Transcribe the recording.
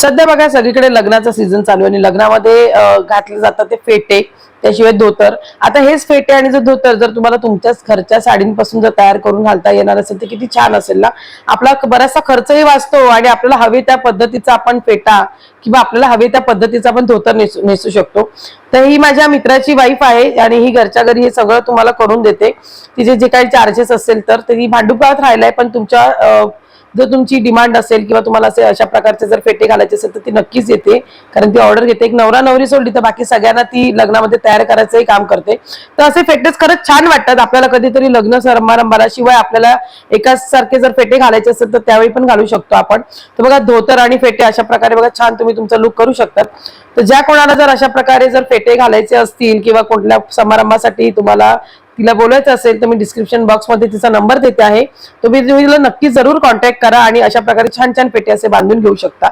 सध्या बघा सगळीकडे लग्नाचा सीझन चालू आहे आणि लग्नामध्ये घातले जातात ते फेटे त्याशिवाय धोतर. आता हेच फेटे आणि जर धोतर जर तुम्हाला तुमच्याच घरच्या साडींपासून जर तयार करून घालता येणार असेल तर किती छान असेल ना? आपला बराचसा खर्चही वाचतो आणि आपल्याला हवे त्या पद्धतीचा आपण फेटा किंवा आपल्याला हवे त्या पद्धतीचा आपण धोतर नेसू नेसू शकतो. तर ही माझ्या मित्राची वाईफ आहे आणि ही घरच्या घरी हे सगळं तुम्हाला करून देते. तिचे जे काही चार्जेस असेल तर ती भांडुपात राहिलाय पण तुमच्या जर तुमची डिमांड असेल किंवा तुम्हाला असे अशा प्रकारचे जर फेटे घालायचे असेल तर ती नक्कीच येते. कारण ती ऑर्डर घेते. एक नवरा नवरी सोडली तर बाकी सगळ्यांना ती लग्नामध्ये तयार करायचंही काम करते. तर असे फेटेच खरंच छान वाटतात. आपल्याला कधीतरी लग्न समारंभाला शिवाय आपल्याला एकाच सारखे जर फेटे घालायचे असेल तर त्यावेळी पण घालू शकतो आपण. तर बघा धोतर आणि फेटे अशा प्रकारे बघा छान तुम्ही तुमचा लुक करू शकतात. तर ज्या कोणाला जर अशा प्रकारे जर फेटे घालायचे असतील किंवा कुठल्या समारंभासाठी तुम्हाला तिला बोलायचं असेल तर मी डिस्क्रिप्शन बॉक्समध्ये तिचा नंबर देते आहे. तुम्ही तुम्ही तिला नक्की जरूर कॉन्टॅक्ट करा आणि अशा प्रकारे छान छान पेटे असे बांधून घेऊ शकता.